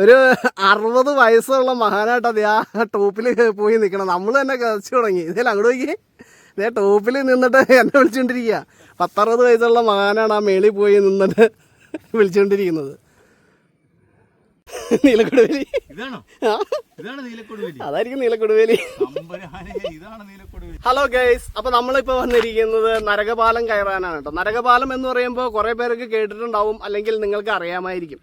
ഒരു അറുപത് വയസ്സുള്ള മഹാനായിട്ട് അത് ആ ടോപ്പിൽ പോയി നിൽക്കണം നമ്മൾ തന്നെ കഥച്ചു തുടങ്ങി. ഇതിൽ അങ്ങോട്ട് നോക്കി ഇതേ ടോപ്പിൽ നിന്നിട്ട് എന്നെ വിളിച്ചുകൊണ്ടിരിക്കുക പത്തറുപത് വയസ്സുള്ള മഹാനാണ് ആ മേളിൽ പോയി നിന്നിട്ട് വിളിച്ചുകൊണ്ടിരിക്കുന്നത് നീലക്കൊടുവേലി. അതായിരിക്കും നീലക്കൊടുവേലി. Hello guys. അപ്പൊ നമ്മളിപ്പോ വന്നിരിക്കുന്നത് നരകപാലം കയറാനാണ് കേട്ടോ. നരകപാലം എന്ന് പറയുമ്പോൾ കുറെ പേർക്ക് കേട്ടിട്ടുണ്ടാവും അല്ലെങ്കിൽ നിങ്ങൾക്ക് അറിയാമായിരിക്കും.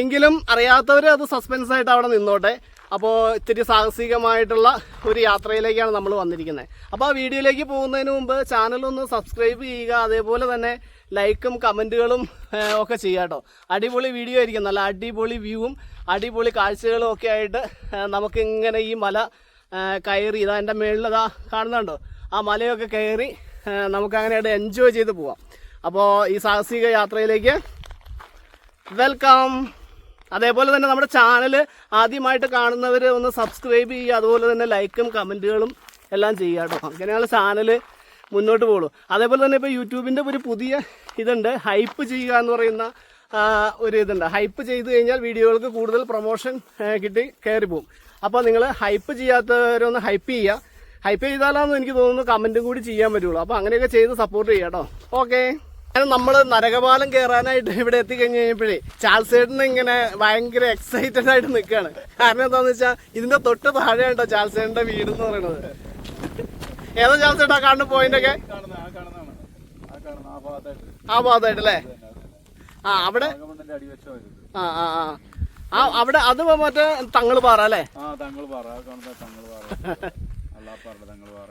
എങ്കിലും അറിയാത്തവർ അത് സസ്പെൻസ് ആയിട്ട് അവിടെ നിന്നോട്ടെ. അപ്പോൾ ഇത്തിരി സാഹസികമായിട്ടുള്ള ഒരു യാത്രയിലേക്കാണ് നമ്മൾ വന്നിരിക്കുന്നത് അപ്പോൾ ആ വീഡിയോയിലേക്ക് പോകുന്നതിന് മുമ്പ് ചാനലൊന്ന് സബ്സ്ക്രൈബ് ചെയ്യുക അതേപോലെ തന്നെ ലൈക്കും കമന്റുകളും ഒക്കെ ചെയ്യുക കേട്ടോ അടിപൊളി വീഡിയോ ആയിരിക്കും. നല്ല അടിപൊളി വ്യൂവും അടിപൊളി കാഴ്ചകളും ഒക്കെ ആയിട്ട് നമുക്കിങ്ങനെ ഈ മല കയറി ഇതാ എന്റെ മേളിലതാ കാണുന്നുണ്ടോ? ആ മലയൊക്കെ കയറി നമുക്കങ്ങനെ നമുക്ക് അങ്ങനെയായിട്ട് എൻജോയ് ചെയ്ത് പോവാം. അപ്പോൾ ഈ സാഹസിക യാത്രയിലേക്ക് വെൽക്കം അതേപോലെ തന്നെ നമ്മുടെ ചാനൽ ആദ്യമായിട്ട് കാണുന്നവർ ഒന്ന് സബ്സ്ക്രൈബ് ചെയ്യുക അതുപോലെ തന്നെ ലൈക്കും കമന്റുകളും എല്ലാം ചെയ്യുക കേട്ടോ. അങ്ങനെയാണ് ചാനൽ മുന്നോട്ട് പോകുള്ളൂ. അതേപോലെ തന്നെ ഇപ്പോൾ യൂട്യൂബിന്റെ ഒരു പുതിയ ഇതുണ്ട് ഹൈപ്പ് ചെയ്യുക എന്ന് പറയുന്ന ഒരു ഇതുണ്ട്. ഹൈപ്പ് ചെയ്ത് കഴിഞ്ഞാൽ വീഡിയോകൾക്ക് കൂടുതൽ പ്രൊമോഷൻ കിട്ടി കയറി പോകും അപ്പോൾ നിങ്ങൾ ഹൈപ്പ് ചെയ്യാത്തവരൊന്ന് ഹൈപ്പ് ചെയ്യുക. ഹൈപ്പ് ചെയ്താലാണെന്ന് എനിക്ക് തോന്നുന്നു കമന്റും കൂടി ചെയ്യാൻ പറ്റുള്ളൂ. അപ്പോൾ അങ്ങനെയൊക്കെ ചെയ്ത് സപ്പോർട്ട് ചെയ്യാം കേട്ടോ. ഓക്കെ നമ്മൾ നരകപാലം കയറാനായിട്ട് ഇവിടെ കഴിഞ്ഞു കഴിഞ്ഞപ്പോഴേ ചാൾസേട്ടന് ഇങ്ങനെ ഭയങ്കര എക്സൈറ്റഡ് ആയിട്ട് നിൽക്കുകയാണ് കാരണം എന്താന്ന് വെച്ചാൽ ഇതിന്റെ തൊട്ട് താഴെയാണ് കേട്ടോ ചാൾസേട്ടന്റെ വീട് എന്ന് പറയുന്നത് ഏതാ ചാൾസേട്ടാ കാണുന്ന പോയിന്റ് ഒക്കെ? ആ ഭാഗത്തായിട്ട് അല്ലേ ആ അവിടെ? ആ ആ ആ. ആ അവിടെ അത് മറ്റേ തങ്ങൾ പാറ അല്ലേ? ആ തങ്ങൾ പാറ. തങ്ങൾ പാറ. തങ്ങൾ പാറ.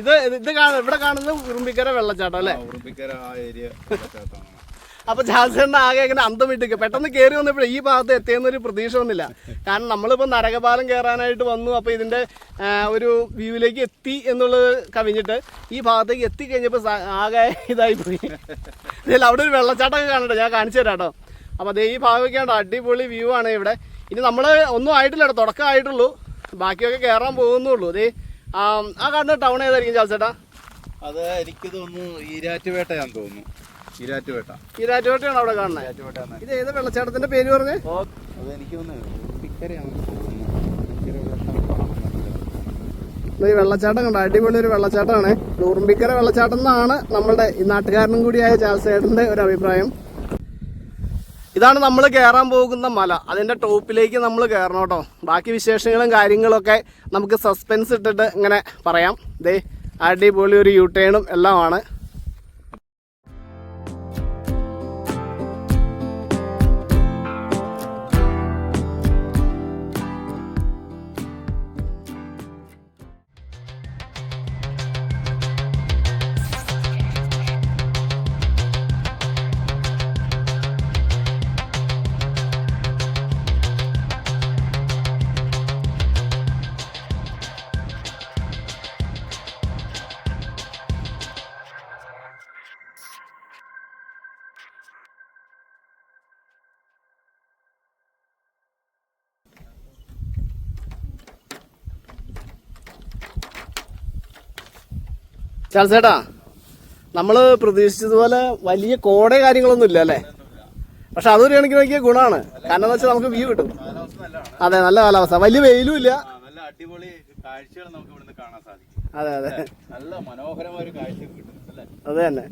ഇത്. ഇത് ഇവിടെ കാണുന്നത് ഉറുമ്പിക്കര വെള്ളച്ചാട്ടം അല്ലേ? ഉറുമ്പിക്കര ആ ഏരിയ അപ്പൊ ജാസേണ്ട ആകെ ഇങ്ങനെ അന്തം ഇട്ടിക്കുക പെട്ടെന്ന് കയറി വന്നപ്പോഴേ ഈ ഭാഗത്ത് എത്തിയെന്നൊരു പ്രതീക്ഷ ഒന്നുമില്ല കാരണം നമ്മളിപ്പോ നരകപാലം കയറാനായിട്ട് വന്നു. അപ്പൊ ഇതിന്റെ ഒരു വ്യൂവിലേക്ക് എത്തി എന്നുള്ളത് കവിഞ്ഞിട്ട് ഈ ഭാഗത്തേക്ക് എത്തിക്കഴിഞ്ഞപ്പോ ആകെ ഇതായി പോയി ഇതിൽ അവിടെ ഒരു വെള്ളച്ചാട്ടമൊക്കെ കാണട്ടെ. ഞാൻ കാണിച്ചു തരാം കേട്ടോ. അപ്പൊ അതേ ഈ ഭാഗമൊക്കെ ഉണ്ടോ അടിപൊളി വ്യൂ ആണ് ഇവിടെ. ഇനി നമ്മൾ ഒന്നും ആയിട്ടില്ല കേട്ടോ. തുടക്കം ആയിട്ടുള്ളൂ ബാക്കിയൊക്കെ കയറാൻ പോകുന്നുള്ളൂ. അതേ ആ കാണുന്ന ടൗൺ ഏതായിരിക്കും ചാൾസേട്ടാ? അത് എനിക്ക് തോന്നുന്നു ഈരാറ്റുപേട്ടയാന്ന് തോന്നുന്നു. ഈരാറ്റുപേട്ട. ഈരാറ്റുപേട്ടയാണ് രാറ്റുപേട്ടയാണ് അവിടെ കാണുന്നത് ഇത് ഏത് വെള്ളച്ചാട്ടത്തിന്റെ പേര് പറഞ്ഞേ? അത് എനിക്ക് തോന്നുന്നു ഈ വെള്ളച്ചാട്ടം കണ്ടോ? അടിപൊളി ഒരു വെള്ളച്ചാട്ടമാണ്. ടൂറുമ്പിക്കര വെള്ളച്ചാട്ടം എന്നാണ് നമ്മുടെ ഈ നാട്ടുകാരനും കൂടിയായ ചാൾസേട്ടന്റെ ഒരു അഭിപ്രായം. ഇതാണ് നമ്മൾ കയറാൻ പോകുന്ന മല. അതിന്റെ ടോപ്പിലേക്ക് നമ്മൾ കയറണം കേട്ടോ. ബാക്കി വിശേഷങ്ങളും കാര്യങ്ങളൊക്കെ നമുക്ക് സസ്പെൻസ് ഇട്ടിട്ട് ഇങ്ങനെ പറയാം. ദേ അടിപൊളി ഒരു യു ടേണും എല്ലാമാണ്. ചാൾസേട്ടാ നമ്മൾ പ്രതീക്ഷിച്ചതുപോലെ വലിയ കോട കാര്യങ്ങളൊന്നും ഇല്ല അല്ലേ? പക്ഷെ അതൊരു കണക്കിന് നോക്കിയ ഗുണമാണ്. കാരണം എന്ന് വെച്ചാൽ നമുക്ക് വ്യൂ കിട്ടും. അതെ നല്ല കാലാവസ്ഥ. വലിയ വെയിലും ഇല്ല. അടിപൊളി കാഴ്ചകൾ നമുക്ക് ഇവിടുന്ന് കാണാൻ സാധിക്കും. അതെ അതെ. നല്ല മനോഹരമായ ഒരു കാഴ്ച കിട്ടും അത് തന്നെ.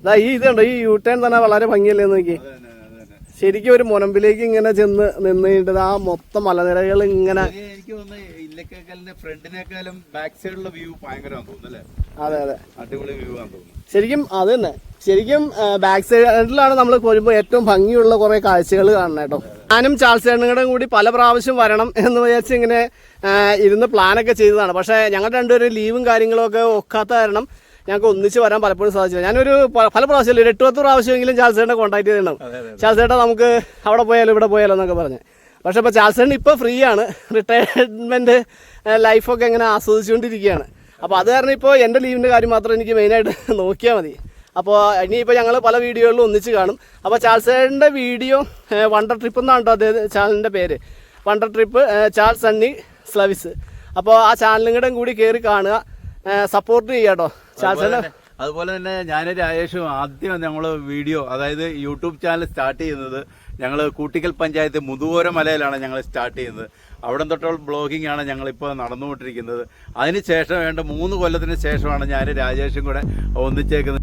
ഇതാ ഈ ഇതുണ്ടോ ഈ യു ടേൺ തന്നെ വളരെ ഭംഗിയല്ലേ നോക്കി? അത് അത് ശരിക്കും ഒരു മുനമ്പിലേക്ക് ഇങ്ങനെ ചെന്ന് നിന്ന് കഴിഞ്ഞിട്ട് ആ മൊത്തം മലനിരകൾ ഇങ്ങനെ എനിക്ക് തോന്നുന്നു ഫ്രണ്ടിനേക്കാളും ബാക്ക് സൈഡിലുള്ള വ്യൂ ഭയങ്കരമാണെന്ന് തോന്നുന്നു അല്ലേ? അതെ അതെ. അടിപൊളി വ്യൂ ആണെന്ന് തോന്നുന്നു. ശരിക്കും അത് തന്നെ. ശരിക്കും ബാക്ക് സൈഡിലാണ് നമ്മൾ വരുമ്പോൾ ഏറ്റവും ഭംഗിയുള്ള കുറെ കാഴ്ചകൾ കാണണം കേട്ടോ. ഞാനും ചാൾസ് ചേട്ടനും കൂടി പല പ്രാവശ്യം വരണം എന്ന് വിചാരിച്ച് ഇങ്ങനെ ഇരുന്ന് പ്ലാനൊക്കെ ചെയ്തതാണ്. പക്ഷേ ഞങ്ങളുടെ രണ്ടുപേരും ലീവും കാര്യങ്ങളൊക്കെ ഒക്കാത്ത കാരണം ഞങ്ങൾക്ക് ഒന്നിച്ച് വരാൻ പലപ്പോഴും സാധിച്ചില്ല. ഞാനൊരു പല പ്രാവശ്യം ഒരു എട്ട് പത്ത് പ്രാവശ്യമെങ്കിലും ചാൾസേട്ടനെ കോൺടാക്ട് ചെയ്തിട്ടുണ്ടാവും. ചാൾസേട്ടാ നമുക്ക് അവിടെ പോയാലോ ഇവിടെ പോയാലോ എന്നൊക്കെ പറഞ്ഞ്. പക്ഷെ ഇപ്പോൾ ചാൾസൺ ഇപ്പോൾ ഫ്രീ ആണ് റിട്ടയർമെന്റ് ലൈഫൊക്കെ എങ്ങനെ ആസ്വദിച്ചുകൊണ്ടിരിക്കുകയാണ്. അപ്പോൾ അത് കാരണം ഇപ്പോൾ എന്റെ ലീവിന്റെ കാര്യം മാത്രം എനിക്ക് മെയിനായിട്ട് നോക്കിയാൽ മതി. അപ്പോൾ ഇനിയിപ്പോൾ ഞങ്ങൾ പല വീഡിയോകളിലും ഒന്നിച്ച് കാണും. അപ്പോൾ ചാൾസേന്റെ വീഡിയോ വണ്ടർ ട്രിപ്പ് എന്നാണ് കേട്ടോ അദ്ദേഹം ചാനലിന്റെ പേര്. വണ്ടർ ട്രിപ്പ് ചാൾസ് സണ്ണി സ്ലവിസ്. അപ്പോൾ ആ ചാനലും കൂടെ കൂടി കയറി കാണുക. സപ്പോർട്ട് ചെയ്യുക കേട്ടോ. ചാൾസേന്റെ അതുപോലെ തന്നെ ഞാൻ രാജേഷും ആദ്യം ഞങ്ങൾ വീഡിയോ അതായത് യൂട്യൂബ് ചാനൽ സ്റ്റാർട്ട് ചെയ്യുന്നത് ഞങ്ങൾ കൂട്ടിക്കൽ പഞ്ചായത്ത് മുതുകോര മലയിലാണ് ഞങ്ങൾ സ്റ്റാർട്ട് ചെയ്യുന്നത്. അവിടെ തൊട്ടുള്ള ബ്ലോഗിംഗ് ആണ് ഞങ്ങളിപ്പോൾ നടന്നുകൊണ്ടിരിക്കുന്നത്. അതിന് ശേഷം വേണ്ട മൂന്ന് കൊല്ലത്തിന് ശേഷമാണ് ഞാൻ രാജേഷും കൂടെ ഒന്നിച്ചേക്കുന്നത്.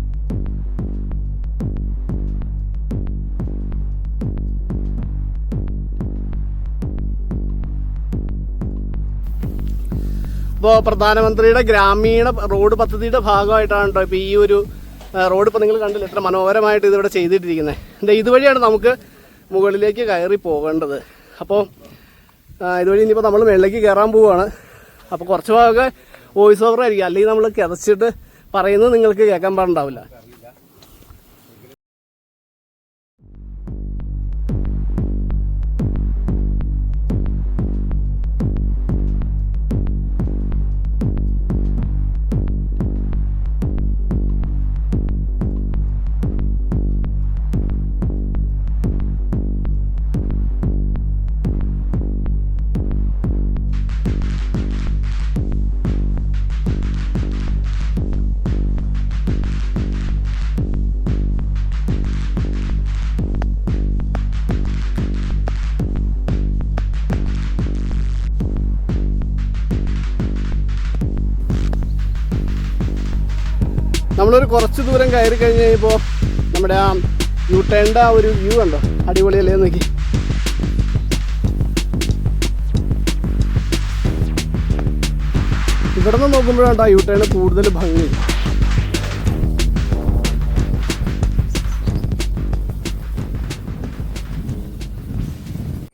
ഇപ്പോൾ പ്രധാനമന്ത്രിയുടെ ഗ്രാമീണ റോഡ് പദ്ധതിയുടെ ഭാഗമായിട്ടാണ് കേട്ടോ ഇപ്പോൾ ഈ ഒരു റോഡ് ഇപ്പോൾ നിങ്ങൾ കണ്ടില്ല എത്ര മനോഹരമായിട്ട് ഇതിവിടെ ചെയ്തിട്ടിരിക്കുന്നത് ഇതുവഴിയാണ് നമുക്ക് മുകളിലേക്ക് കയറി പോകേണ്ടത്. അപ്പോൾ ഇതുവഴി ഇനിയിപ്പോൾ നമ്മൾ മുകളിലേക്ക് കയറാൻ പോവുകയാണ് അപ്പോൾ കുറച്ച് ഭാഗമൊക്കെ വോയിസ് ഓവർ ആയിരിക്കും. അല്ലെങ്കിൽ നമ്മൾ കിതച്ചിട്ട് പറയുന്നത് നിങ്ങൾക്ക് കേൾക്കാൻ പാടുണ്ടാവില്ല. നമ്മളൊരു കുറച്ച് ദൂരം കയറി കഴിഞ്ഞ് കഴിഞ്ഞപ്പോൾ നമ്മുടെ ആ യൂട്ടേണിന്റെ ആ ഒരു വ്യൂ കണ്ടോ? അടിപൊളിയല്ലേ നോക്കി. ഇവിടെ നിന്ന് നോക്കുമ്പോഴാണ് ആ യൂട്ടേണ് കൂടുതൽ ഭംഗി.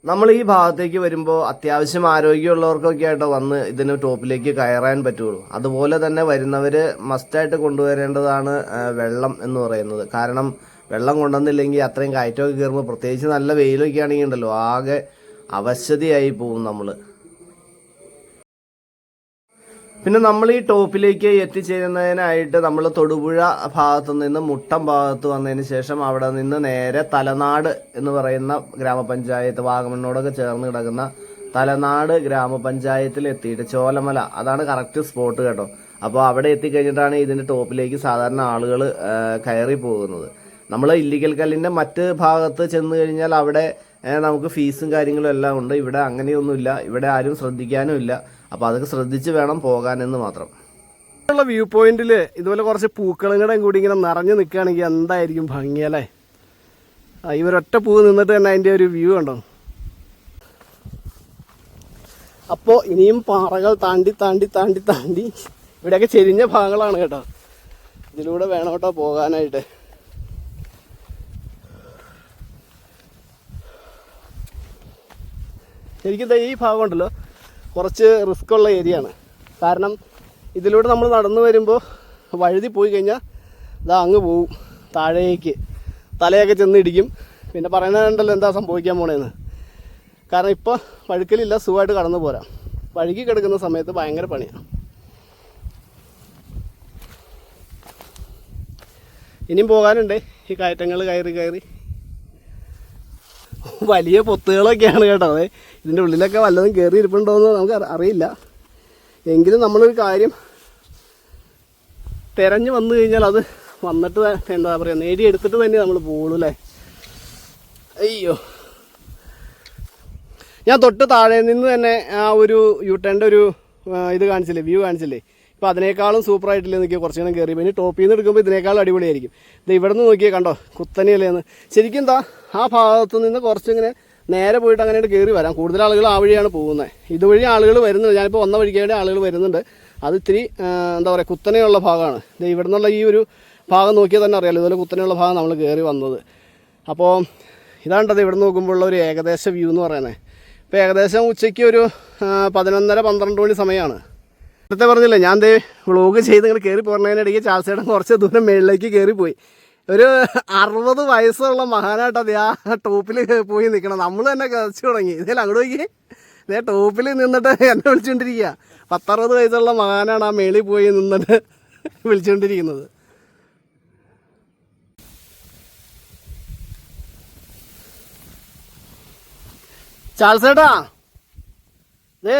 നമ്മൾ ഈ ഭാഗത്തേക്ക് വരുമ്പോൾ അത്യാവശ്യം ആരോഗ്യമുള്ളവർക്കൊക്കെ ആയിട്ട് വന്ന് ഇതിന് ടോപ്പിലേക്ക് കയറാൻ പറ്റുള്ളൂ. അതുപോലെ തന്നെ വരുന്നവർ മസ്റ്റായിട്ട് കൊണ്ടുവരേണ്ടതാണ് വെള്ളം എന്ന് പറയുന്നത്. കാരണം വെള്ളം കൊണ്ടുവന്നില്ലെങ്കിൽ അത്രയും കയറ്റമൊക്കെ കയറുമ്പോൾ പ്രത്യേകിച്ച് നല്ല വെയിലൊക്കെ ആണെങ്കിൽ ഉണ്ടല്ലോ ആകെ അവശതയായി പോകും നമ്മൾ പിന്നെ നമ്മൾ ഈ ടോപ്പിലേക്ക് എത്തിച്ചേരുന്നതിനായിട്ട് നമ്മൾ തൊടുപുഴ ഭാഗത്തു നിന്ന് മുട്ടം ഭാഗത്ത് വന്നതിന് ശേഷം അവിടെ നിന്ന് നേരെ തലനാട് എന്ന് പറയുന്ന ഗ്രാമപഞ്ചായത്ത് വാഗമണ്ണോടൊക്കെ ചേർന്ന് കിടക്കുന്ന തലനാട് ഗ്രാമപഞ്ചായത്തിൽ എത്തിയിട്ട് ചോലമല. അതാണ് കറക്റ്റ് സ്പോട്ട് കേട്ടോ. അപ്പോൾ അവിടെ എത്തിക്കഴിഞ്ഞിട്ടാണ് ഇതിന്റെ ടോപ്പിലേക്ക് സാധാരണ ആളുകൾ കയറി പോകുന്നത്. നമ്മൾ ഇല്ലിക്കൽ കല്ലിന്റെ മറ്റ് ഭാഗത്ത് ചെന്ന് കഴിഞ്ഞാൽ അവിടെ നമുക്ക് ഫീസും കാര്യങ്ങളും എല്ലാം ഉണ്ട്. ഇവിടെ അങ്ങനെയൊന്നുമില്ല. ഇവിടെ ആരും ശ്രദ്ധിക്കാനും ഇല്ല. അപ്പോൾ അതൊക്കെ ശ്രദ്ധിച്ച് വേണം പോകാൻ എന്ന് മാത്രം. ഉള്ള വ്യൂ പോയിന്റിൽ ഇതുപോലെ കുറച്ച് പൂക്കളും കൂടെ കൂടി ഇങ്ങനെ നിറഞ്ഞു നിൽക്കുകയാണെങ്കിൽ എന്തായിരിക്കും ഭംഗിയല്ലേ ഇവരൊറ്റ പൂ നിന്നിട്ട് തന്നെ അതിന്റെ ഒരു വ്യൂ ഉണ്ടോ അപ്പോൾ ഇനിയും പാറകൾ താണ്ടി താണ്ടി താണ്ടി താണ്ടി ഇവിടെയൊക്കെ ചെരിഞ്ഞ ഭാഗങ്ങളാണ് കേട്ടോ. ഇതിലൂടെ വേണം കേട്ടോ പോകാനായിട്ട്. ശരിക്കും ഈ ഭാഗം ഉണ്ടല്ലോ. കുറച്ച് റിസ്ക് ഉള്ള ഏരിയ ആണ്. കാരണം ഇതിലൂടെ നമ്മൾ നടന്നു വരുമ്പോൾ വഴുതി പോയി കഴിഞ്ഞാൽ ഇതാ അങ്ങ് പോവും താഴേക്ക്. തലയൊക്കെ ചെന്ന് ഇടിക്കും. പിന്നെ പറയുന്നുണ്ടല്ലോ എന്താ സംഭവിക്കാൻ പോണേന്ന്. കാരണം ഇപ്പോൾ വഴുക്കലില്ല സുഖമായിട്ട് കടന്നു പോരാം. വഴുകി കിടക്കുന്ന സമയത്ത് ഭയങ്കര പണിയാണ് ഇനിയും പോകാനുണ്ട്. ഈ കയറ്റങ്ങൾ കയറി കയറി. വലിയ പൊത്തുകളൊക്കെയാണ് കേട്ടോ. അതെ ഇതിന്റെ ഉള്ളിലൊക്കെ വല്ലതും കയറി ഇരിപ്പുണ്ടോയെന്ന് നമുക്ക് അറിയില്ല. എങ്കിലും നമ്മളൊരു കാര്യം തിരഞ്ഞു വന്നു കഴിഞ്ഞാൽ അത് വന്നിട്ട് എന്താ പറയുക നേടിയെടുത്തിട്ട് തന്നെ നമ്മൾ പോകുള്ളൂ അല്ലേ? അയ്യോ. ഞാൻ തൊട്ട് താഴെ നിന്ന് തന്നെ ആ ഒരു യൂട്ടേന്റെ ഒരു ഇത് കാണിച്ചില്ലേ വ്യൂ കാണിച്ചില്ലേ? ഇപ്പോൾ അതിനേക്കാളും സൂപ്പറായിട്ടില്ലേ നോക്കിയാൽ നേരം കയറി പിന്നെ ടോപ്പിൽ നിന്ന് എടുക്കുമ്പോൾ ഇതിനേക്കാളും അടിപൊളിയായിരിക്കും. ഇത് ഇവിടെ നിന്ന് നോക്കിയാൽ കണ്ടോ? കുത്തനെയല്ലേന്ന് ശരിക്കും എന്താ ആ ഭാഗത്ത് നിന്ന് കുറച്ചിങ്ങനെ നേരെ പോയിട്ട് അങ്ങനെ കയറി വരാം. കൂടുതൽ ആളുകൾ ആ വഴിയാണ് പോകുന്നത് ഇതുവഴി ആളുകൾ വരുന്നുണ്ട്. ഞാനിപ്പോൾ വന്ന വഴിക്കേടെ ആളുകൾ വരുന്നുണ്ട്. അത് ഇത്തിരി എന്താ പറയുക കുത്തനെയുള്ള ഭാഗമാണ്. ഇവിടെ നിന്നുള്ള ഈ ഒരു ഭാഗം നോക്കിയാൽ തന്നെ അറിയാലോ. ഇതുപോലെ കുത്തനെയുള്ള ഭാഗം നമ്മൾ കയറി വന്നത്. അപ്പോൾ ഇതാണ്ടത് ഇവിടെ നോക്കുമ്പോഴുള്ള ഒരു ഏകദേശ വ്യൂ എന്ന് പറയുന്നത് ഇപ്പോൾ ഏകദേശം ഉച്ചയ്ക്ക് ഒരു പതിനൊന്നര പന്ത്രണ്ട് മണി സമയമാണ്. നേരത്തെ പറഞ്ഞില്ലേ ഞാൻ ദേ വ്ളോഗ് ചെയ്ത് ഇങ്ങനെ കയറി പോരുന്നതിനിടയ്ക്ക് ചാൾസേടം കുറച്ച് ദൂരം മേളിലേക്ക് കയറിപ്പോയി ഒരു അറുപത് വയസ്സുള്ള മഹാനായിട്ട് ആ ടോപ്പിൽ പോയി നിൽക്കണം നമ്മൾ തന്നെ കഴിച്ചു തുടങ്ങി. ഇതിൽ അങ്ങോട്ട് നോക്കി ഇതേ ടോപ്പിൽ നിന്നിട്ട് എന്നെ വിളിച്ചുകൊണ്ടിരിക്കുക പത്തറുപത് വയസ്സുള്ള മഹാനാണ് ആ മേളിൽ പോയി നിന്നിട്ട് വിളിച്ചുകൊണ്ടിരിക്കുന്നത് ചാൾസേട്ടാ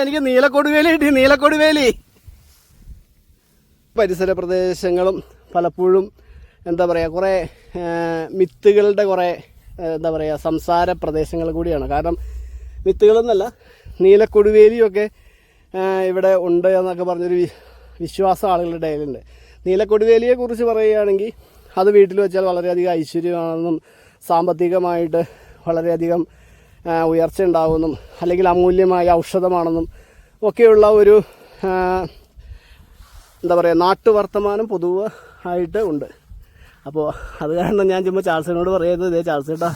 എനിക്ക് നീലക്കൊടുവേലി കിട്ടി നീലക്കൊടുവേലി. പരിസര പ്രദേശങ്ങളും പലപ്പോഴും എന്താ പറയുക കുറേ മിത്തുകളുടെ കുറേ എന്താ പറയുക സംസാര പ്രദേശങ്ങൾ കൂടിയാണ്. കാരണം വിത്തുകളെന്നല്ല നീലക്കൊടുവേലിയൊക്കെ ഇവിടെ ഉണ്ട് എന്നൊക്കെ പറഞ്ഞൊരു വിശ്വാസം ആളുകളുടെ ഇടയിലുണ്ട്. നീലക്കൊടുവേലിയെ കുറിച്ച് പറയുകയാണെങ്കിൽ അത് വീട്ടിൽ വെച്ചാൽ വളരെയധികം ഐശ്വര്യമാണെന്നും സാമ്പത്തികമായിട്ട് വളരെയധികം ഉയർച്ച ഉണ്ടാകുമെന്നും അല്ലെങ്കിൽ അമൂല്യമായ ഔഷധമാണെന്നും ഒക്കെയുള്ള ഒരു എന്താ പറയുക നാട്ടുവർത്തമാനം പൊതുവെ ആയിട്ട് ഉണ്ട്. അപ്പോൾ അത് കാരണം ഞാൻ ചുമ്മാ ചാൾസിനോട് പറയുന്നത് ഇതേ ചാൾസേട്ടാ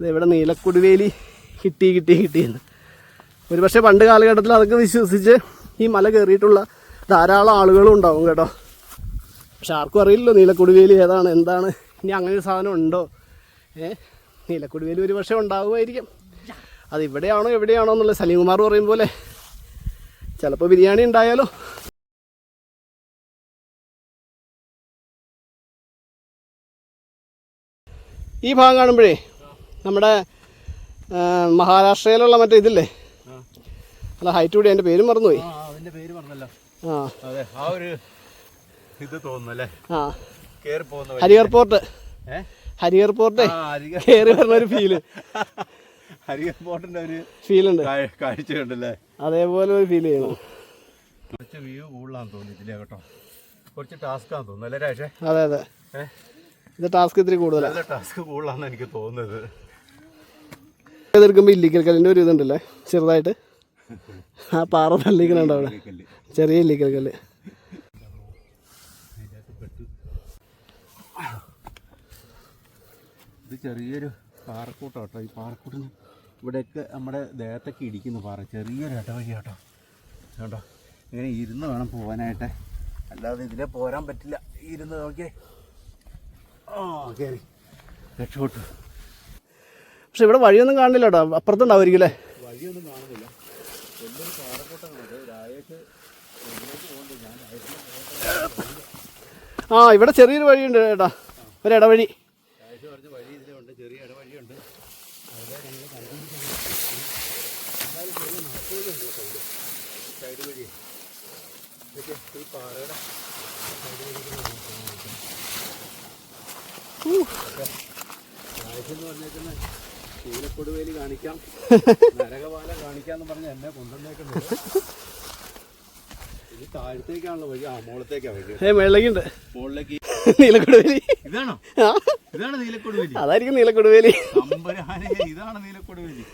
ഇത് ഇവിടെ നീലക്കുടിവേലി കിട്ടി കിട്ടി കിട്ടിയെന്ന് ഒരു പക്ഷേ പണ്ട് കാലഘട്ടത്തിൽ അതൊക്കെ വിശ്വസിച്ച് ഈ മല കയറിയിട്ടുള്ള ധാരാളം ആളുകളും ഉണ്ടാവും കേട്ടോ. പക്ഷെ ആർക്കും അറിയില്ലല്ലോ നീലക്കുടിവേലി ഏതാണ് എന്താണ്. ഇനി അങ്ങനെ ഒരു സാധനം ഉണ്ടോ? ഏ? നീലക്കുടിവേലി ഒരു പക്ഷേ ഉണ്ടാവുമായിരിക്കും. അത് ഇവിടെയാണോ എവിടെയാണോ എന്നുള്ളത് സലീംകുമാർ പറയും പോലെ ചിലപ്പോൾ ബിരിയാണി ഉണ്ടായാലോ? ഈ ഭാഗം കാണുമ്പോഴേ നമ്മുടെ മഹാരാഷ്ട്രയിലുള്ള മറ്റേ ഇതില്ലേ? അല്ല ഹൈറ്റ് കൂടി എന്റെ പേരും മറന്നുപോയി. ആ അതിന്റെ പേര് പറഞ്ഞല്ലോ ആ. അതെ ആ ഒരു ഇത് തോന്നുന്നു അല്ലേ? ആ. കേറി പോകുന്ന ഹരി എയർപോർട്ട് ഏ? ഹരി എയർപോർട്ടേ ആ അരിക കയറി വരുന്ന ഒരു ഫീൽ ഹരിക പോട്ടിന്റെ ഒരു ഫീൽ ഉണ്ട്. കാഴ്ച കണ്ടല്ലേ? അതേപോലെ ഒരു ഫീൽ ചെയ്യണം. കുറച്ച് വ്യൂ കൂടുതലാന്ന് തോന്നിയിട്ടില്ല കേട്ടോ. കുറച്ച് ടാസ്ക് ആണെന്ന് തോന്നുന്നു അല്ലേ രാജേ? അതെ അതെ. ഇത് ടാസ്ക് ഇത്തിരി കൂടുതലാണ് ടാസ്ക് കൂടുതലാന്ന് എനിക്ക് തോന്നുന്നത്. എതിർക്കുമ്പോൾ ഇല്ലിക്കൽ കല്ലിന്റെ ഒരു ഇതുണ്ടല്ലേ? ചെറുതായിട്ട്. ആ പാറ തള്ളിക്കണുണ്ട് അവിടെ. ചെറിയ ഇല്ലിക്കൽ കല്ല്. ഇത് ചെറിയൊരു പാറക്കൂട്ടം കേട്ടോ ഈ പാറക്കൂട്ടിന് ഇവിടെയൊക്കെ നമ്മുടെ ദേഹത്തൊക്കെ ഇടിക്കുന്നു പാറ. ചെറിയൊരു ഇടവഴി കേട്ടോ കേട്ടോ ഇങ്ങനെ ഇരുന്ന് വേണം പോകാനായിട്ട് അല്ലാതെ ഇതിലെ പോരാൻ പറ്റില്ല. ഇരുന്ന് നോക്കിയേ. ആ കയറി രക്ഷപ്പെട്ടു. പക്ഷെ ഇവിടെ വഴിയൊന്നും കാണില്ല കേട്ടോ അപ്പുറത്തുണ്ടാവുമായിരിക്കും അല്ലേ? വഴിയൊന്നും കാണുന്നില്ല. വലിയൊരു ആ ഇവിടെ ചെറിയൊരു വഴിയുണ്ട് ചേട്ടാ ഒരു ഇടവഴി. പറഞ്ഞ വഴി ഇതിലുണ്ട്. ചെറിയ ഇടവഴിയുണ്ട്. സൈഡ് വഴി. ഈ പാറയുടെ ശീലക്കൊടുവേലി കാണിക്കാം നരകപാലം കാണിക്കാന്ന് പറഞ്ഞ എന്നെ കൊണ്ടുവന്നേക്കുന്നത് ഇത് താഴത്തേക്കാണല്ലോ വഴി ആ വഴി മുകളിലേക്ക് നീലക്കൊടുവേലി. ഇതാണോ? ആ. ഇതാണ് നീലക്കൊടുവേലി. അതായിരിക്കും നീലക്കൊടുവേലി. ഇതാണ് നീലക്കൊടുവേലി.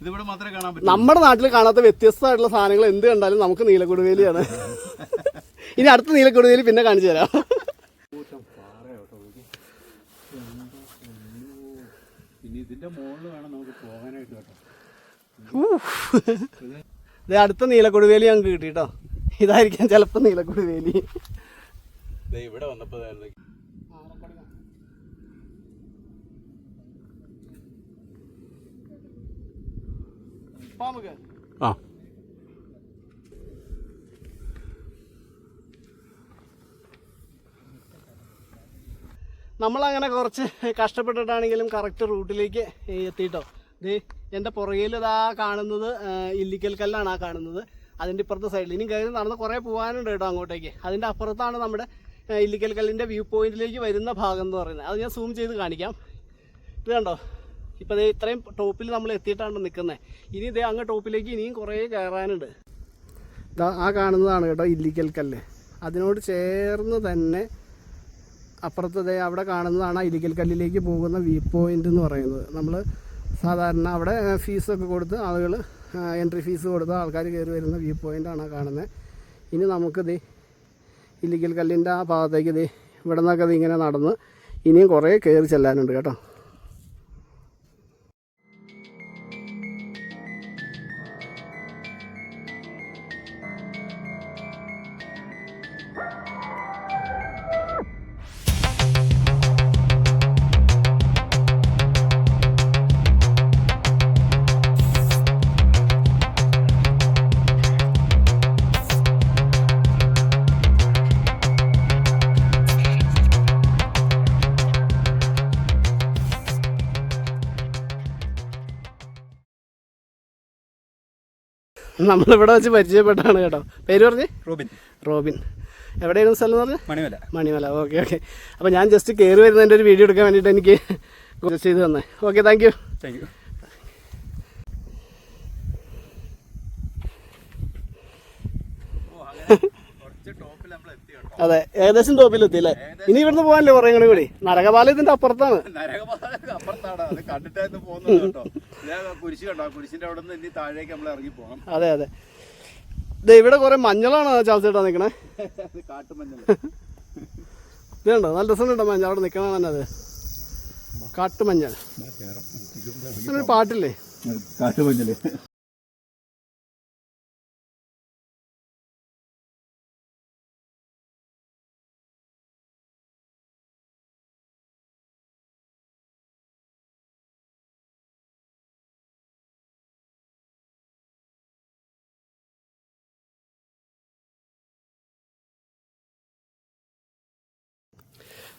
ഇതിവിടെ മാത്രമേ കാണാൻ പറ്റൂ. നമ്മുടെ നാട്ടിൽ കാണാത്ത വ്യത്യസ്തമായിട്ടുള്ള സാധനങ്ങൾ എന്ത് കണ്ടാലും നമുക്ക് നീലക്കൊടുവേലിയാണ്. ഇനി അടുത്ത നീലക്കൊടുവേലി പിന്നെ കാണിച്ചു തരാം കൂട്ടം പാറ കേട്ടോ നോക്കി. എന്താ പൊന്നോ. ഇനി ഇതിന്റെ മുകളിൽ വേണം നമുക്ക് പോകാനായിട്ട് കേട്ടോ. ഇത് അടുത്ത നീലക്കൊടുവേലി ഞങ്ങൾക്ക് കിട്ടി കേട്ടോ ഇതായിരിക്കാം ചിലപ്പോൾ നീലക്കൊടുവേലി. ഇവിടെ വന്നപ്പോ ദേ നമ്മളങ്ങനെ കുറച്ച് കഷ്ടപ്പെട്ടിട്ടാണെങ്കിലും കറക്റ്റ് റൂട്ടിലേക്ക് എത്തിയിട്ടോ. ഇത് എന്റെ പുറകിൽ ഇതാ കാണുന്നത് ഇല്ലിക്കൽ കല്ലാണ് ആ കാണുന്നത്. അതിന്റെ ഇപ്പുറത്തെ സൈഡിൽ ഇനി കയറി നടന്ന് കുറേ പോകാനുണ്ട് കേട്ടോ അങ്ങോട്ടേക്ക്. അതിന്റെ അപ്പുറത്താണ് നമ്മുടെ ഇല്ലിക്കൽ കല്ലിന്റെ വ്യൂ പോയിന്റിലേക്ക് വരുന്ന ഭാഗം എന്ന് പറയുന്നത്. അത് ഞാൻ സൂം ചെയ്ത് കാണിക്കാം. ഇത് കണ്ടോ? ഇപ്പോൾ ദേ ഇത്രയും ടോപ്പിൽ നമ്മൾ എത്തിയിട്ടാണ് നിൽക്കുന്നത് ഇനി ഇതേ അങ്ങ് ടോപ്പിലേക്ക് ഇനിയും കുറേ കയറാനുണ്ട്. ഇതാ ആ കാണുന്നതാണ് കേട്ടോ ഇല്ലിക്കൽ കല്ല്. അതിനോട് ചേർന്ന് തന്നെ അപ്പുറത്ത് ദേ അവിടെ കാണുന്നതാണ് ഇരിക്കൽ കല്ലിലേക്ക് പോകുന്ന വ്യൂ പോയിന്റ് എന്ന് പറയുന്നത്. നമ്മൾ സാധാരണ അവിടെ ഫീസൊക്കെ കൊടുത്ത് ആളുകൾ എൻട്രി ഫീസ് കൊടുത്ത് ആൾക്കാർ കയറി വരുന്ന വ്യൂ പോയിന്റാണ് കാണുന്നത് ഇനി നമുക്കിത് ഇല്ലിക്കൽ കല്ലിന്റെ ആ ഭാഗത്തേക്ക് ഇത് ഇവിടെ നിന്നൊക്കെ ഇങ്ങനെ നടന്ന് ഇനിയും കുറേ കയറി ചെല്ലാനുണ്ട് കേട്ടോ. നമ്മളിവിടെ വെച്ച് പരിചയപ്പെട്ടാണ് കേട്ടോ. പേര് പറഞ്ഞേ? റോബിൻ. റോബിൻ. എവിടെയായിരുന്നു സ്ഥലം എന്ന് പറഞ്ഞു? മണിമല. മണിമല. Okay okay. അപ്പോൾ ഞാൻ ജസ്റ്റ് കയറി വരുന്നതിന്റെ ഒരു വീഡിയോ എടുക്കാൻ വേണ്ടിയിട്ട് എനിക്ക് ചെയ്ത് തന്നെ. Okay thank you thank you കുറച്ച് ടോപ്പിൽ നമ്മൾ എത്തി കേട്ടോ അതെ ഏകദേശം ടോപ്പിലെത്തി അല്ലേ ഇനി ഇവിടുന്ന് പോകാനല്ലേ കുറേ കൂടി കൂടി? നരകപാലം ഇതിന്റെ അപ്പുറത്താണ്. അത് ഇതേ അതെ അതെ. ദേ ഇവിടെ കുറെ മഞ്ഞളാണ് ചാൽസിട്ടാ നിക്കണേ? ഇതുണ്ടോ? നല്ല രസം രസമുണ്ടോ മഞ്ഞൾ അവിടെ നിക്കണ തന്നെ അത്. കാട്ടുമഞ്ഞൾ. പാട്ടില്ലേ? കാട്ടുമഞ്ഞൾ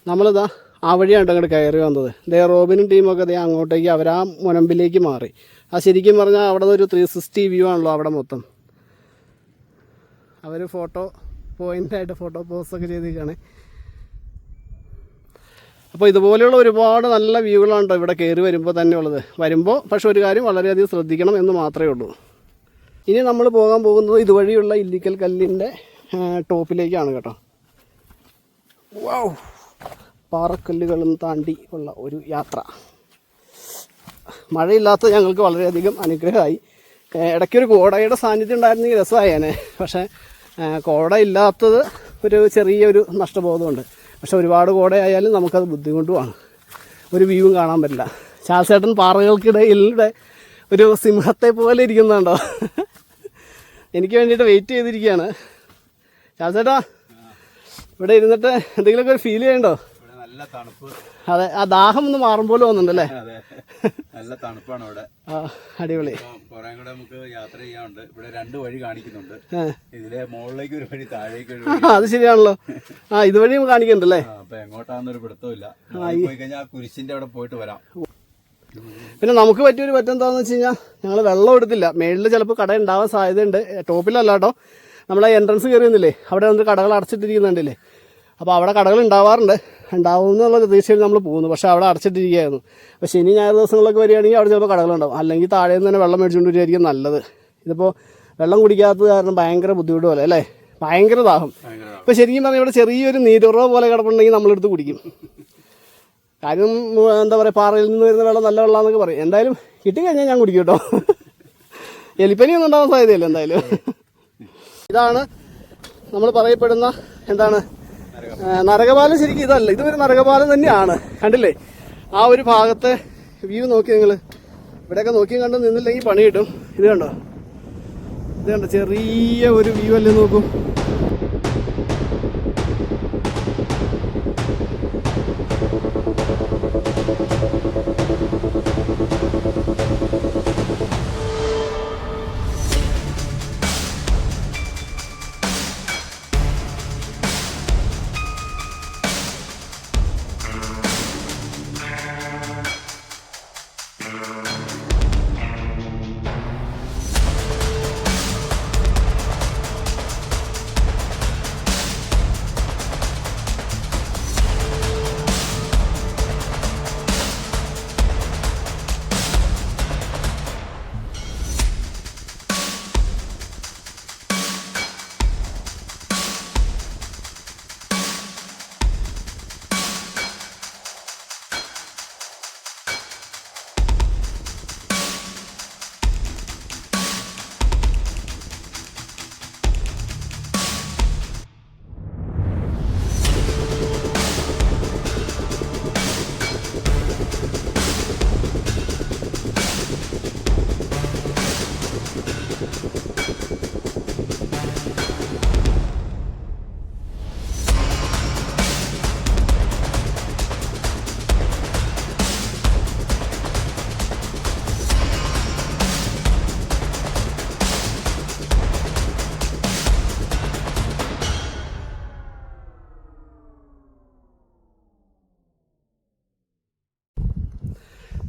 നമ്മളിതാ ആ വഴിയാണ് അങ്ങോട്ട് കയറി വന്നത്. ദേ റോബിനും ടീമൊക്കെ ദേ അങ്ങോട്ടേക്ക് അവർ ആ മുനമ്പിലേക്ക് മാറി. ആ ശരിക്കും പറഞ്ഞാൽ അവിടെ ഒരു ത്രീ സിക്സ്റ്റി വ്യൂ ആണല്ലോ അവിടെ മൊത്തം. അവർ ഫോട്ടോ പോയിന്റായിട്ട് ഫോട്ടോ പോസ്റ്റൊക്കെ ചെയ്തിരിക്കുകയാണ് അപ്പോൾ ഇതുപോലെയുള്ള ഒരുപാട് നല്ല വ്യൂകളാണ് കേട്ടോ ഇവിടെ കയറി വരുമ്പോൾ തന്നെ ഉള്ളത്. വരുമ്പോൾ പക്ഷെ ഒരു കാര്യം വളരെയധികം ശ്രദ്ധിക്കണം എന്ന് മാത്രമേ ഉള്ളൂ. ഇനി നമ്മൾ പോകാൻ പോകുന്നത് ഇതുവഴിയുള്ള ഇല്ലിക്കൽ കല്ലിന്റെ ടോപ്പിലേക്കാണ് കേട്ടോ. വാവ് പാറക്കല്ലുകളും താണ്ടി ഉള്ള ഒരു യാത്ര. മഴയില്ലാത്ത ഞങ്ങൾക്ക് വളരെയധികം അനുഗ്രഹമായി. ഇടയ്ക്കൊരു കോടയുടെ സാന്നിധ്യം ഉണ്ടായിരുന്നെങ്കിൽ രസമായേനെ. പക്ഷേ കോട ഇല്ലാത്തത് ഒരു ചെറിയൊരു നഷ്ടബോധമുണ്ട്. പക്ഷെ ഒരുപാട് കോടയായാലും നമുക്കത് ബുദ്ധിമുട്ടുമാണ്. ഒരു വ്യൂവും കാണാൻ പറ്റില്ല. ചാൽസേട്ടൻ പാറകൾക്കിടയിലൂടെ ഒരു സിംഹത്തെ പോലെ ഇരിക്കുന്നുണ്ടോ? എനിക്ക് വേണ്ടിയിട്ട് വെയിറ്റ് ചെയ്തിരിക്കുകയാണ്. ചാൽസേട്ടാ ഇവിടെ ഇരുന്നിട്ട് എന്തെങ്കിലുമൊക്കെ ഒരു ഫീൽ ചെയ്യണ്ടോ? നല്ല തണുപ്പ്. അതെ ആ ദാഹം ഒന്ന് മാറുമ്പോൾ തോന്നുന്നുണ്ടല്ലേ അതെ നല്ല തണുപ്പാണ് ഇവിടെ അടിപൊളി. കൊറേ കൂടെ നമുക്ക് യാത്ര ചെയ്യാനുണ്ട്. ഇവിടെ രണ്ട് വഴി കാണിക്കുന്നുണ്ട്. ഇതിലെ മുകളിലേക്ക് ഒരു വഴി താഴേക്ക് ഒരു ആ, വഴി അത് ശരിയാണല്ലോ. ആ ഇതുവഴി കാണിക്കുന്നുണ്ടല്ലേ? അപ്പൊ എങ്ങോട്ടാന്നൊരു പിടുത്തമില്ല പോയി കഴിഞ്ഞാൽ കുരിശിന്റെ അവിടെ പോയിട്ട് വരാം. പിന്നെ നമുക്ക് പറ്റിയൊരു പറ്റം എന്താന്ന് വെച്ച് കഴിഞ്ഞാൽ ഞങ്ങൾ വെള്ളം എടുത്തില്ല. മേളിൽ ചിലപ്പോൾ കട ഉണ്ടാവാൻ സാധ്യതയുണ്ട്. ടോപ്പിലല്ല കേട്ടോ. നമ്മളെ എൻട്രൻസ് കയറിയുന്നില്ലേ അവിടെ വന്നിട്ട് കടകൾ അടച്ചിട്ടിരിക്കുന്നുണ്ടല്ലേ? അപ്പോൾ അവിടെ കടകൾ ഉണ്ടാവാറുണ്ട്. ഉണ്ടാവും എന്നുള്ള പ്രതീക്ഷയിൽ നമ്മൾ പോകുന്നു. പക്ഷേ അവിടെ അടച്ചിട്ടിരിക്കുകയായിരുന്നു. അപ്പോൾ ശനി ഞായർ ദിവസങ്ങളിലൊക്കെ വരികയാണെങ്കിൽ അവിടെ ചിലപ്പോൾ കടകളുണ്ടാവും. അല്ലെങ്കിൽ താഴെ നിന്ന് തന്നെ വെള്ളം മേടിച്ചുകൊണ്ട് വരികയായിരിക്കും നല്ലത്. ഇതിപ്പോൾ വെള്ളം കുടിക്കാത്തത് കാരണം ഭയങ്കര ബുദ്ധിമുട്ട് പോലെ അല്ലേ? ഭയങ്കര ദാഹം. ഇപ്പോൾ ശരിക്കും പറഞ്ഞാൽ ഇവിടെ ചെറിയൊരു നീരുറവ് പോലെ കിടപ്പുണ്ടെങ്കിൽ നമ്മളെടുത്ത് കുടിക്കും. കാര്യം എന്താ പറയുക പാറയിൽ നിന്ന് വരുന്ന വെള്ളം നല്ല വെള്ളമാണെന്നൊക്കെ പറയും. എന്തായാലും കിട്ടിക്കഴിഞ്ഞാൽ ഞാൻ കുടിക്കും കേട്ടോ. എലിപ്പനി ഒന്നും ഉണ്ടാവാൻ സാധ്യതയില്ല എന്തായാലും. ഇതാണ് നമ്മൾ പറയപ്പെടുന്ന എന്താണ് നരകപാലം ശരിക്കും ഇതല്ല. ഇതൊരു നരകപാലം തന്നെയാണ്. കണ്ടില്ലേ? ആ ഒരു ഭാഗത്തെ വ്യൂ നോക്കി നിങ്ങൾ ഇവിടെയൊക്കെ നോക്കി കണ്ട് നിന്നില്ലെങ്കിൽ പണി കിട്ടും. ഇത് കണ്ടോ? ഇത് കണ്ടോ? ചെറിയ ഒരു വ്യൂ അല്ലേ നോക്കൂ.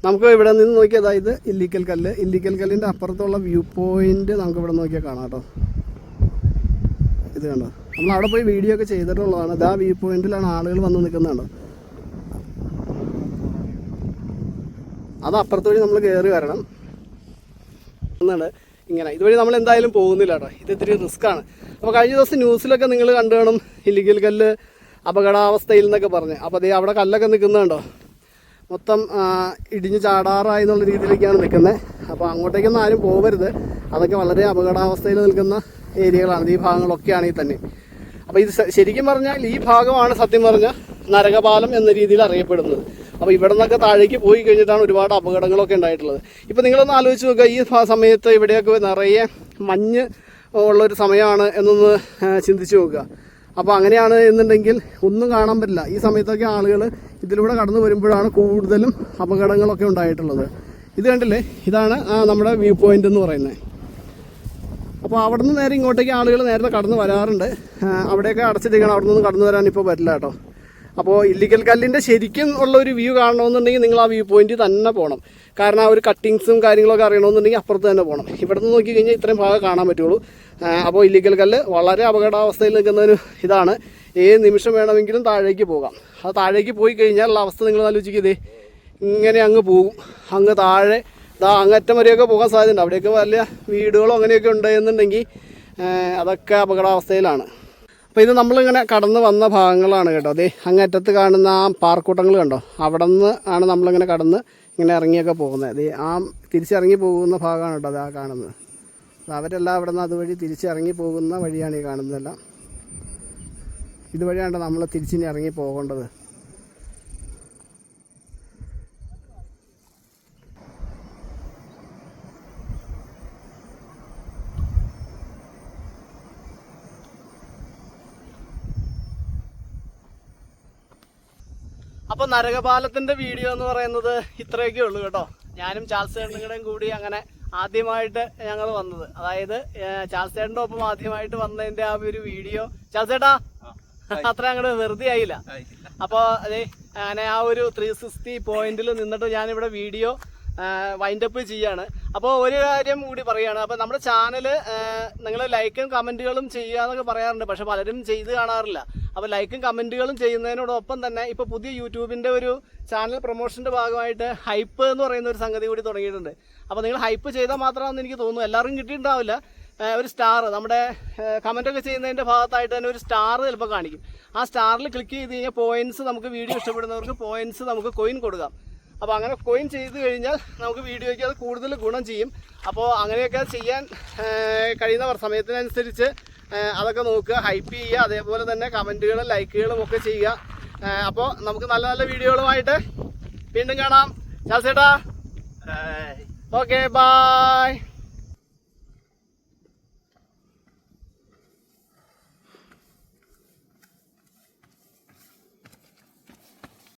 നമുക്ക് ഇവിടെ നിന്ന് നോക്കിയാൽ അതായത് ഇല്ലിക്കൽ കല്ല്. ഇല്ലിക്കൽ കല്ലിന്റെ അപ്പുറത്തുള്ള വ്യൂ പോയിന്റ് നമുക്ക് ഇവിടെ നോക്കിയാൽ കാണാം കേട്ടോ. ഇത് കണ്ടോ? നമ്മൾ അവിടെ പോയി വീഡിയോ ഒക്കെ ചെയ്തിട്ടുള്ളതാണ്. ഇതാ വ്യൂ പോയിന്റിലാണ് ആളുകൾ വന്ന് നിൽക്കുന്നത് കണ്ടോ? അത് അപ്പുറത്ത് വഴി നമ്മൾ കയറി വരണം. എന്നാണ് ഇങ്ങനെ. ഇതുവഴി നമ്മൾ എന്തായാലും പോകുന്നില്ല കേട്ടോ. ഇത് ഇത്തിരി റിസ്ക് ആണ്. അപ്പോൾ കഴിഞ്ഞ ദിവസം ന്യൂസിലൊക്കെ നിങ്ങൾ കണ്ടു കാണും. ഇല്ലിക്കൽ കല്ല് അപകടാവസ്ഥയിൽ എന്നൊക്കെ പറഞ്ഞ്. അപ്പോൾ അതേ അവിടെ കല്ലൊക്കെ നിൽക്കുന്നുണ്ടോ? മൊത്തം ഇടിഞ്ഞു ചാടാറായി എന്നുള്ള രീതിയിലേക്കാണ് നിൽക്കുന്നത്. അപ്പോൾ അങ്ങോട്ടേക്കൊന്നും ആരും പോകരുത് അതൊക്കെ വളരെ അപകടാവസ്ഥയിൽ നിൽക്കുന്ന ഏരിയകളാണ്. ഈ ഭാഗങ്ങളൊക്കെ ആണെങ്കിൽ തന്നെ. അപ്പോൾ ഇത് ശരിക്കും പറഞ്ഞാൽ ഈ ഭാഗമാണ് സത്യം പറഞ്ഞാൽ നരകപാലം എന്ന രീതിയിൽ അറിയപ്പെടുന്നത്. അപ്പോൾ ഇവിടെ നിന്നൊക്കെ താഴേക്ക് പോയി കഴിഞ്ഞിട്ടാണ് ഒരുപാട് അപകടങ്ങളൊക്കെ ഉണ്ടായിട്ടുള്ളത്. ഇപ്പോൾ നിങ്ങളൊന്ന് ആലോചിച്ച് നോക്കുക ഈ സമയത്ത് ഇവിടെയൊക്കെ നിറയെ മഞ്ഞ് ഉള്ളൊരു സമയമാണ് എന്നൊന്ന് ചിന്തിച്ച് നോക്കുക. അപ്പോൾ അങ്ങനെയാണ് എന്നുണ്ടെങ്കിൽ ഒന്നും കാണാൻ പറ്റില്ല. ഈ സമയത്തൊക്കെ ആളുകൾ ഇതിലൂടെ കടന്നു വരുമ്പോഴാണ് കൂടുതലും അപകടങ്ങളൊക്കെ ഉണ്ടായിട്ടുള്ളത്. ഇത് കണ്ടില്ലേ? ഇതാണ് നമ്മുടെ വ്യൂ പോയിന്റ് എന്ന് പറയുന്നത്. അപ്പോൾ അവിടെ നിന്ന് നേരെ ഇങ്ങോട്ടേക്ക് ആളുകൾ നേരത്തെ കടന്നു വരാറുണ്ട്. അവിടെയൊക്കെ അടച്ചിട്ടിരിക്കണം അവിടെ നിന്ന് കടന്നു വരാൻ ഇപ്പോൾ പറ്റില്ല കേട്ടോ. അപ്പോൾ ഇല്ലിക്കൽ കല്ലിന്റെ ശരിക്കും ഉള്ള ഒരു വ്യൂ കാണണമെന്നുണ്ടെങ്കിൽ നിങ്ങൾ ആ വ്യൂ പോയിന്റ് തന്നെ പോകണം കാരണം ആ ഒരു കട്ടിങ്സും കാര്യങ്ങളൊക്കെ അറിയണമെന്നുണ്ടെങ്കിൽ അപ്പുറത്ത് തന്നെ പോകണം ഇവിടെ നിന്ന് നോക്കി കഴിഞ്ഞാൽ ഇത്രയും ഭാഗം കാണാൻ പറ്റുള്ളൂ. ആ, അപ്പോൾ ഇല്ലിക്കൽ കല്ല് വളരെ അപകടാവസ്ഥയിൽ നിൽക്കുന്ന ഒരു ഇതാണ്. ഏത് നിമിഷം വേണമെങ്കിലും താഴേക്ക് പോകാം. അത് താഴേക്ക് പോയി കഴിഞ്ഞാൽ അവസ്ഥ നിങ്ങൾ ആലോചിക്കതേ ഇങ്ങനെ അങ്ങ് പോകും. അങ്ങ് താഴെ ദാ അങ്ങറ്റം വരെയൊക്കെ പോകാൻ സാധ്യതയുണ്ട്. അവിടെയൊക്കെ വലിയ വീടുകളോ അങ്ങനെയൊക്കെ ഉണ്ട് എന്നുണ്ടെങ്കിൽ അതൊക്കെ അപകടാവസ്ഥയിലാണ്. അപ്പോൾ ഇത് നമ്മളിങ്ങനെ കടന്ന് വന്ന ഭാഗങ്ങളാണ് കേട്ടോ. അതെ അങ്ങറ്റത്ത് കാണുന്ന ആ പാർക്കൂട്ടങ്ങൾ കണ്ടോ? അവിടെ നിന്ന് ആണ് നമ്മളിങ്ങനെ കടന്ന് ഇങ്ങനെ ഇറങ്ങിയൊക്കെ പോകുന്നത് അതെ ആ തിരിച്ചിറങ്ങി പോകുന്ന ഭാഗമാണ് കേട്ടോ അത് ആ കാണുന്നത് അവരെല്ലാം അവിടെ നിന്ന് അതുവഴി തിരിച്ചിറങ്ങി പോകുന്ന വഴിയാണ് ഈ കാണുന്നതെല്ലാം. ഇതുവഴിയാണ് നമ്മൾ തിരിച്ചിനി ഇറങ്ങി പോകേണ്ടത്. അപ്പോൾ നരകപാലത്തിന്റെ വീഡിയോ എന്ന് പറയുന്നത് ഇത്രയൊക്കെ ഉള്ളൂ കേട്ടോ. ഞാനും ചാൾസ് ചേട്ടനും കൂടി അങ്ങനെ ആദ്യമായിട്ട് ഞങ്ങൾ വന്നത്. അതായത് ചാൾസ് ചേട്ടന്റെ ഒപ്പം ആദ്യമായിട്ട് വന്നതിന്റെ ആ ഒരു വീഡിയോ. ചാൾസ് ചേട്ടാ അത്ര അങ്ങോട്ട് വെറുതെ ആയില്ല. അപ്പോൾ അതെ അങ്ങനെ ആ ഒരു ത്രീ സിക്സ്റ്റി പോയിന്റിൽ നിന്നിട്ട് ഞാനിവിടെ വീഡിയോ വൈൻഡപ്പ് ചെയ്യാണ്. അപ്പോൾ ഒരു കാര്യം കൂടി പറയുകയാണ് അപ്പോൾ നമ്മുടെ ചാനൽ നിങ്ങൾ ലൈക്കും കമന്റുകളും ചെയ്യുക എന്നൊക്കെ പറയാറുണ്ട്. പക്ഷെ പലരും ചെയ്ത് കാണാറില്ല. അപ്പോൾ ലൈക്കും കമന്റുകളും ചെയ്യുന്നതിനോടൊപ്പം തന്നെ ഇപ്പോൾ പുതിയ യൂട്യൂബിന്റെ ഒരു ചാനൽ പ്രൊമോഷന്റെ ഭാഗമായിട്ട് ഹൈപ്പ് എന്ന് പറയുന്ന ഒരു സംഗതി കൂടി തുടങ്ങിയിട്ടുണ്ട്. അപ്പോൾ നിങ്ങൾ ഹൈപ്പ് ചെയ്താൽ മാത്രമാണെന്ന് എനിക്ക് തോന്നുന്നു. എല്ലാവർക്കും കിട്ടിയിട്ടുണ്ടാവില്ല. ഒരു സ്റ്റാർ നമ്മുടെ കമന്റൊക്കെ ചെയ്യുന്നതിന്റെ ഭാഗത്തായിട്ട് തന്നെ ഒരു സ്റ്റാർ ചിലപ്പോൾ കാണിക്കും. ആ സ്റ്റാറിൽ ക്ലിക്ക് ചെയ്ത് കഴിഞ്ഞാൽ പോയിന്റ്സ് നമുക്ക് വീഡിയോ ഇഷ്ടപ്പെടുന്നവർക്ക് പോയിന്റ്സ് നമുക്ക് കോയിൻ കൊടുക്കാം. അപ്പോൾ അങ്ങനെ കോയിൻ ചെയ്ത് കഴിഞ്ഞാൽ നമുക്ക് വീഡിയോയ്ക്ക് അത് കൂടുതൽ ഗുണം ചെയ്യും. അപ്പോൾ അങ്ങനെയൊക്കെ ചെയ്യാൻ കഴിയുന്ന സമയത്തിനനുസരിച്ച് അതൊക്കെ നോക്കുക ഹൈപ്പ് ചെയ്യുക അതേപോലെ തന്നെ കമന്റുകളും ലൈക്കുകളും ഒക്കെ ചെയ്യുക. അപ്പോൾ നമുക്ക് നല്ല നല്ല വീഡിയോകളുമായിട്ട് വീണ്ടും കാണാം. ചാസേട്ടാ ഓക്കെ ബായ്